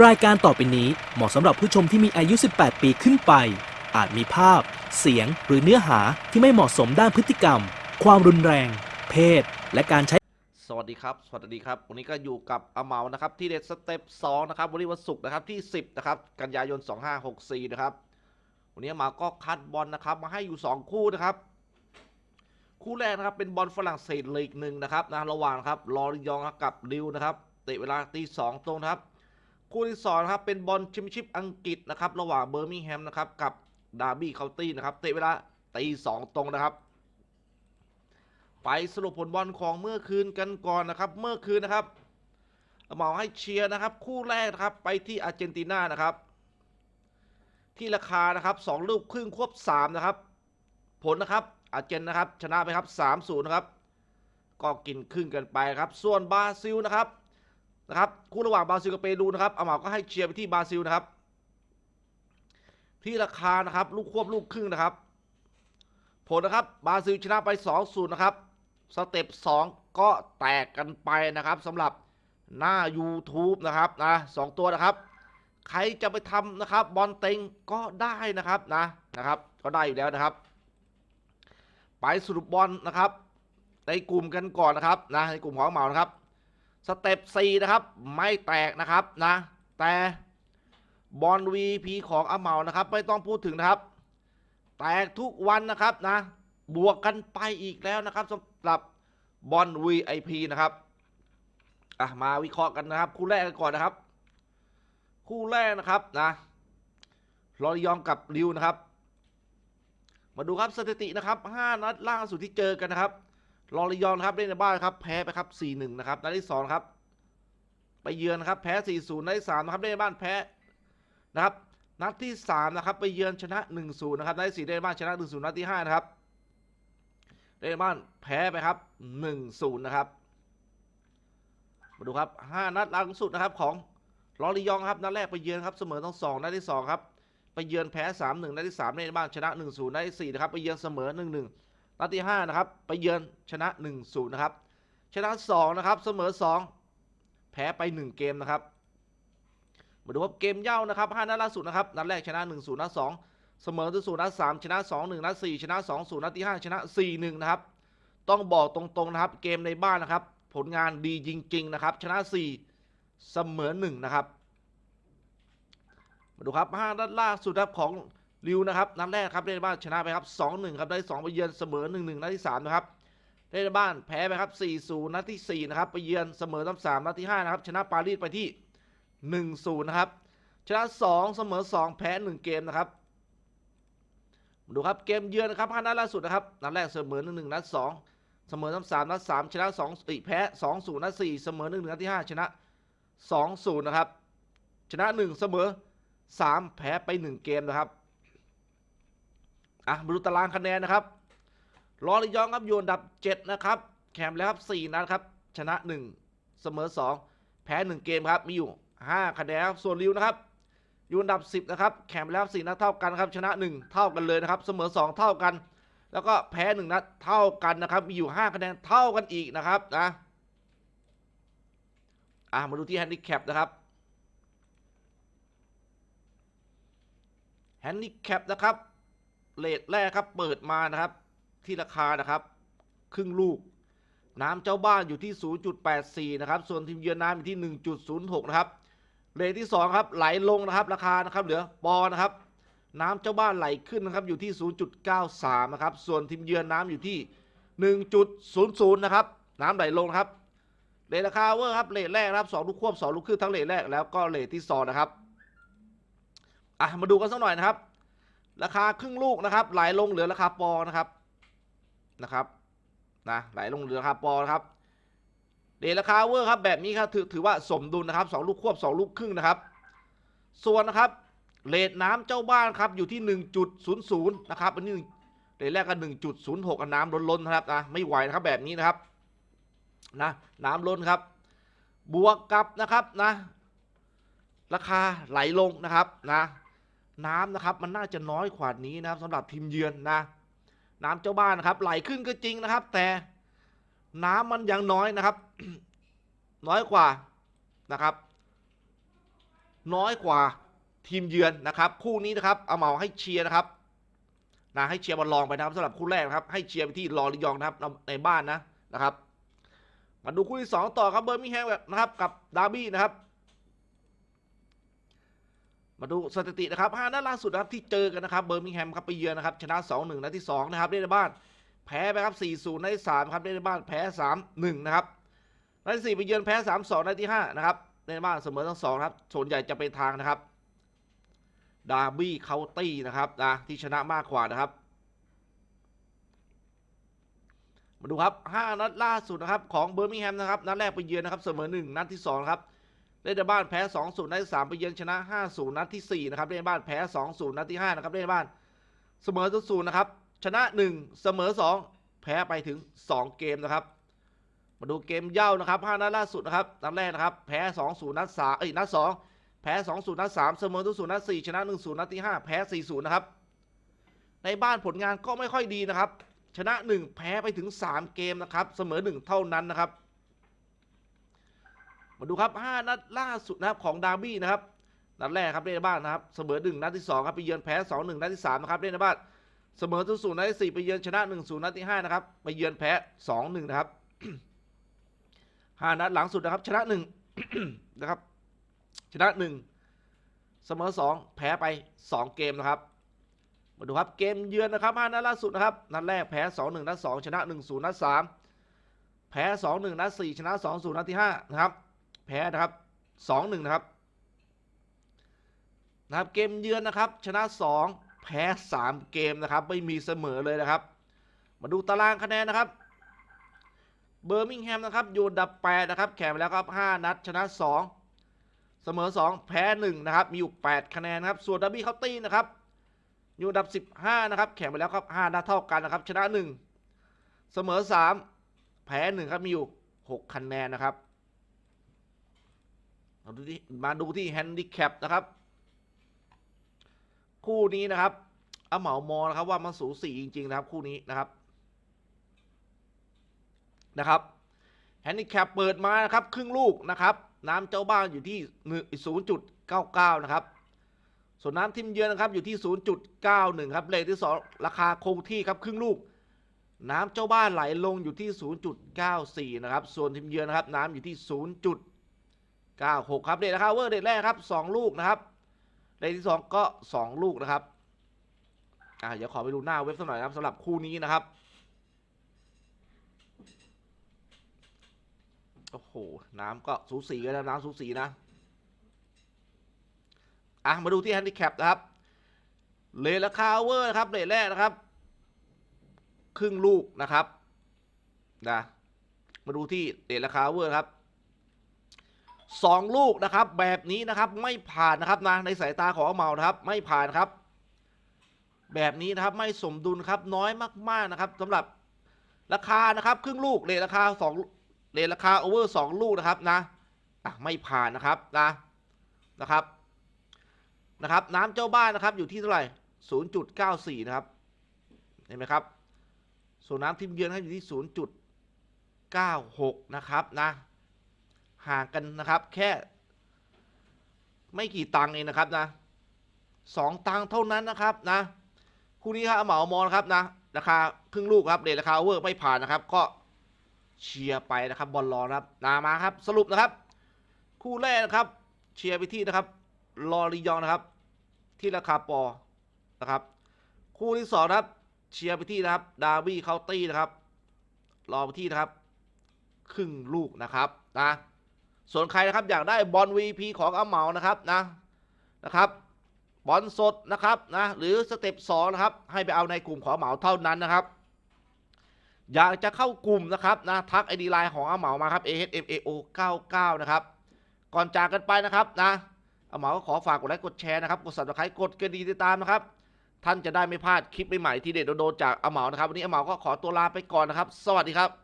รายการต่อไปนี้เหมาะสำหรับผู้ชมที่มีอายุ 18 ปีขึ้นไป อาจมีภาพ เสียง หรือเนื้อหาที่ไม่เหมาะสมด้านพฤติกรรม ความรุนแรง เพศ และการใช้ สวัสดีครับ สวัสดีครับ วันนี้ก็อยู่กับอาเมานะครับ ที่เด็ดสเต็ป2นะครับ วันนี้วันศุกร์นะครับที่ 10 นะครับ กันยายน 2564 นะครับ วันนี้อาเมาก็คัดบอลนะครับ มาให้อยู่ 2 คู่นะครับ คู่แรกนะครับเป็นบอลฝรั่งเศสลีกหนึ่งนะครับนะ ระหว่างครับ ลอริยองกับลิวนะครับ เตะเวลาตีสองตรงนะครับ คู่ที่สองนะครับเป็นบอลแชมเปี้ยนชิพอังกฤษนะครับระหว่างเบอร์มิงแฮมนะครับกับดาร์บี้เคาน์ตี้นะครับเตะเวลาตีสองตรงนะครับ ไปสรุปผลบอลของเมื่อคืนกันก่อนนะครับ เมื่อคืนนะครับเหมาให้เชียร์นะครับ คู่แรกนะครับไปที่อาร์เจนตินานะครับ ที่ราคานะครับสองลูกครึ่งควบสามนะครับ ผลนะครับอาร์เจนนะครับ ชนะไปครับสามศูนย์นะครับ ก็กินครึ่งกันไปครับ ส่วนบราซิลนะครับ นะครับคู่ระหว่างบราซิลกับเปรูนะครับอาหมาก็ให้เชียร์ไปที่บราซิลนะครับ ที่ราคานะครับลูกควบลูกครึ่งนะครับ ผลนะครับบราซิลชนะไป2-0นะครับสเต็ป2ก็แตกกันไปนะครับสำหรับหน้า YouTube นะครับนะสองตัวนะครับ ใครจะไปทำนะครับบอลเต็งก็ได้นะครับนะนะครับ ก็ได้อยู่แล้วนะครับ ไปสรุปบอลนะครับ ในกลุ่มกันก่อนนะครับนะในกลุ่มของเหมานะครับ สเต็ป4นะครับไม่แตกนะครับนะแต่บอล VP ของอาเมานะครับ ไม่ต้องพูดถึงนะครับ แตกทุกวันนะครับนะบวกกันไปอีกแล้วนะครับสำหรับบอล VIP นะครับอะมาวิเคราะห์กันนะครับ คู่แรกกันก่อนนะครับ คู่แรกนะครับนะลอริยองกับริวนะครับ มาดูครับสถิตินะครับ 5 นัดล่าสุดที่เจอกันนะครับ ลอริยอนครับเล่นในบ้านครับแพ้ไปครับ 4-1 นะครับนัดที่2ครับไปเยือนนะครับแพ้ 4-0นัดที่3นะครับเล่นในบ้านแพ้นะครับนัดที่3นะครับไปเยือนชนะ 1-0 นะครับนัดที่4ได้บ้านชนะ 1-0 นัดที่5นะครับได้บ้านแพ้ไปครับ 1-0 นะครับมาดูครับ 5 นัดล่าสุดนะครับของลอริยองครับนัดแรกไปเยือนครับเสมอทั้ง2นัดที่2ครับไปเยือนแพ้ 3-1นัดที่3ได้บ้านชนะ 1-0นัดที่4นะครับไปเยือนเสมอ 1-1 นัดที่5นะครับไปเยือนชนะ 1-0 นะครับ ชนะ 2 นะครับ เสมอ 2 แพ้ไป 1 เกมนะครับ มาดูครับเกมเย่านะครับ5นัดล่าสุดนะครับ นัดแรกชนะ 1 0 นัด2 เสมอ0นัด3ชนะ 2 1 นัด4ชนะ 2 0 นัดที่ 5 ชนะ 4 1 นะครับ ต้องบอกตรงๆนะครับ เกมในบ้านนะครับ ผลงานดีจริง ๆ นะครับ ชนะ 4 เสมอ 1 นะครับ มาดูครับ5นัดล่าสุดครับของ ริวนะครับนัดแรกครับเล่นบ้านชนะไปครับ2 1ครับได้2ไปเยือนเสมอ 1 1นัดที่3นะครับเล่นบ้านแพ้ไปครับ4 0นัดที่4นะครับไปเยือนเสมอทั้ง3นัดที่5นะครับชนะปารีสไปที่ 1-0 นะครับ ชนะ 2 เสมอ 2 แพ้ 1 เกมนะครับ ดูครับเกมเยือนนะครับ5นัดล่าสุดนะครับนัดแรกเสมอ 1-1นัด2 เสมอทั้ง3นัด3ชนะ2ติแพ้2-0นัด4เสมอ 1-1นัดที่ 5 ชนะ 2-0 นะครับ ชนะ 1 เสมอ 3 แพ้ไป 1 เกมนะครับ อะมาดูตารางคะแนนนะครับลอริยองครับอยู่อันดับ 7 นะครับ แข่งแล้วครับ 4 นัดครับ ชนะ 1 เสมอ 2 แพ้ 1 เกมครับ มีอยู่ 5 คะแนนครับ ส่วนริวนะครับ อยู่อันดับ 10 นะครับ แข่งแล้ว 4 นัดเท่ากันครับ ชนะ 1 เท่ากันเลยนะครับ เสมอ 2 เท่ากัน แล้วก็แพ้ 1 นัดเท่ากันนะครับ มีอยู่ 5 คะแนนเท่ากันอีกนะครับนะ อะ มาดูที่แฮนดิแคปนะครับ แฮนดิแคปนะครับ เลทแรกครับเปิดมานะครับ ที่ราคานะครับ ครึ่งลูก น้ำเจ้าบ้านอยู่ที่ 0.84 นะครับ ส่วนทีมเยือนน้ำอยู่ที่ 1.06 นะครับเลทที่ 2 ครับไหลลงนะครับ ราคานะครับเหลือปอนะครับน้ำเจ้าบ้านไหลขึ้นนะครับอยู่ที่ 0.93 นะครับ ส่วนทีมเยือนน้ำอยู่ที่ 1.00 นะครับ น้ำไหลลงครับ เลทราคาเวอร์ครับเลทแรกครับ2ลูกควบ2ลูกครึ่งทั้งเลทแรกแล้วก็เลทที่2นะครับ อะมาดูกันสักหน่อยนะครับ ราคาครึ่งลูกนะครับ ไหลลงเหลือราคาปอนะครับนะครับนะไหลลงเหลือราคาปอนะครับเดทราคาเวอร์ครับแบบนี้ครับถือถือว่าสมดุลนะครับสองลูกควบสองลูกครึ่งนะครับ ส่วนนะครับเลทน้ำเจ้าบ้านครับอยู่ที่ 1.00นะครับอันนี้เลทแรกก็1.06อันน้ำล้นๆนะครับนะไม่ไหวนะครับแบบนี้นะครับนะน้ำล้นครับ บวกกับนะครับนะ ราคาไหลลงนะครับนะ น้ำนะครับ มันน่าจะน้อยกว่านี้นะครับสำหรับทีมเยือนนะ น้ำเจ้าบ้านนะครับ ไหลขึ้นก็จริงนะครับ แต่น้ำมันยังน้อยนะครับ น้อยกว่านะครับ น้อยกว่าทีมเยือนนะครับ คู่นี้นะครับเอาเมาให้เชียร์นะครับนะให้เชียร์บอลลองไปนะครับสำหรับคู่แรกนะครับ ให้เชียร์ไปที่ลอริยองนะครับในบ้านนะนะครับ มาดูคู่ที่สองต่อครับเบอร์มิงแฮมนะครับกับดาร์บี้นะครับ มาดูสถิตินะครับห้านัดล่าสุดนะครับที่เจอกันนะครับเบอร์มิงแฮมครับไปเยือนนะครับชนะ 2-1นัดที่2นะครับเล่นในบ้านแพ้ไปครับ4-0นัดที่3ครับเล่นในบ้านแพ้ 3-1 นะครับนัดที่4ไปเยือนแพ้3-2นัดที่5นะครับเล่นในบ้านเสมอทั้งสองครับส่วนใหญ่จะเป็นทางนะครับดาร์บี้เคาน์ตี้นะครับนะที่ชนะมากกว่านะครับ มาดูครับ 5 นัดล่าสุดนะครับของเบอร์มิงแฮมนะครับนัดแรกไปเยือนนะครับเสมอ 1 นัดที่2ครับ เล่นในบ้านแพ้2-0นัดที่3ไปเยือนชนะ5-0นัดทีสี่4นะครับเล่นในบ้านแพ้2-0นัดที่5นะครับเล่นในบ้านเสมอ0นะครับชนะ1เสมอ2แพ้ไปถึง2เกมนะครับมาดูเกมเย่านะครับ5นัดล่าสุดนะครับนัดแรกนะครับแพ้2-0นัด3เอ้ยนัด2แพ้2-0นัด3เสมอ0นัด4ชนะ1-0นัดที่5แพ้4-0นะครับในบ้านผลงานก็ไม่ค่อยดีนะครับชนะ 1 แพ้ไปถึง 3 เกมนะครับ เสมอ 1 เท่านั้นนะครับ มาดูครับ 5 นัดล่าสุดนะครับของดาร์บี้นะครับนัดแรกครับเล่นในบ้านนะครับเสมอ 1 นัดที่ 2 ครับไปเยือนแพ้ 2 1 นัดที่3นะครับเล่นในบ้านเสมอ0 0นัดที่4ไปเยือนชนะ 1 0 นัดที่5นะครับไปเยือนแพ้ 2 1 นะครับ 5 นัดหลังสุดนะครับชนะ1นะครับชนะ 1 เสมอ 2 แพ้ไป 2 เกมนะครับมาดูครับเกมเยือนนะครับ5นัดล่าสุดนะครับนัดแรกแพ้ 2 1 นัด 2 ชนะ 1 0 นัด 3 แพ้ 2 1 นัด 4 ชนะ 2 0 นัดที่5นะครับ แพ้นะครับ2 1นะครับนะครับ เกมเยือนนะครับ ชนะ 2 แพ้ 3 เกมนะครับ ไม่มีเสมอเลยนะครับ มาดูตารางคะแนนนะครับ เบอร์มิงแฮมนะครับอยู่อันดับ8นะครับ แข่งไปแล้วครับ 5 นัด ชนะ 2 เสมอ 2 แพ้ 1 นะครับ มีอยู่ 8 คะแนนนะครับ ส่วนดับบี้เคาตี้นะครับ อยู่อันดับ 15 นะครับ แข่งไปแล้วครับ 5 นัดเท่ากันนะครับ ชนะ 1 เสมอ 3 แพ้ 1 ครับ มีอยู่ 6 คะแนนนะครับ มาดูที่มาดูที่แฮนดิแคปนะครับ คู่นี้นะครับอาเหมามองนะครับว่ามันสูสีจริง ๆ นะครับ คู่นี้นะครับนะครับแฮนดิแคปเปิดมานะครับ ครึ่งลูกนะครับน้ำเจ้าบ้านอยู่ที่ 0.99 นะครับ ส่วนน้ำทิมเยือนนะครับอยู่ที่ 0.91 ครับเลทที่ 2 ราคาคงที่ครับครึ่งลูก น้ำเจ้าบ้านไหลลงอยู่ที่ 0.94 นะครับ ส่วนทิมเยือนนะครับน้ำอยู่ที่ 0. 96 ครับเดทนะครับเวอร์เดทแรกครับ 2 ลูกนะครับเดทที่ 2 ก็ 2 ลูกนะครับอ่าเดี๋ยวขอไปดูหน้าเว็บสักหน่อยนะครับสำหรับคู่นี้นะครับโอ้โห น้ำก็สูสีกันนะน้ำสูสีนะ อะ มาดูที่แฮนดิแคปนะครับ เลทราคาเวอร์นะครับเดทแรกนะครับ ครึ่งลูกนะครับ นะ มาดูที่เดทราคาเวอร์ครับ สองลูกนะครับ แบบนี้นะครับไม่ผ่านนะครับนะในสายตาของอาเมานะครับ ไม่ผ่านครับ แบบนี้นะครับไม่สมดุลครับน้อยมาก ๆนะครับสำหรับราคานะครับ ครึ่งลูกเลทราคาสองเลทราคาโอเวอร์สองลูกนะครับนะไม่ผ่านนะครับนะนะครับนะครับน้ำเจ้าบ้านนะครับอยู่ที่เท่าไหร่ศูนย์จุดเก้าสี่นะครับ เห็นไหมครับ ส่วนน้ำทิมเยือนครับอยู่ที่ศูนย์จุดเก้าหกนะครับนะ ห่างกันนะครับแค่ ไม่กี่ตังค์เองนะครับนะสองตังค์เท่านั้นนะครับนะคู่นี้ครับเหมามอนครับนะราคาครึ่งลูกครับเดทราคาเวอร์ไม่ผ่านนะครับ ก็เชียร์ไปนะครับบอลลอนะครับนามาครับ สรุปนะครับ คู่แรกนะครับ เชียร์ไปที่นะครับลอริยองนะครับ ที่ราคาปอนะครับ คู่ที่สองครับ เชียร์ไปที่นะครับดาร์บี้เคาน์ตี้นะครับรอไปที่นะครับ ครึ่งลูกนะครับนะ ส่วนใครนะครับอยากได้บอล VP ของอาเหมานะครับนะนะครับบอลสดนะครับนะหรือสเต็ปสองนะครับให้ไปเอาในกลุ่มของอาเหมาเท่านั้นนะครับ อยากจะเข้ากลุ่มนะครับนะทักไอดีไลน์ของอาเหมามาครับ AHMAO 99นะครับก่อนจากกันไปนะครับนะอาเหมาก็ขอฝากกดไลค์กดแชร์นะครับกด subscribe กดกระดิ่งติดตามนะครับท่านจะได้ไม่พลาดคลิปใหม่ๆที่เด็ดโดนจากอาเหมานะครับวันนี้อาเหมาก็ขอตัวลาไปก่อนนะครับ สวัสดีครับ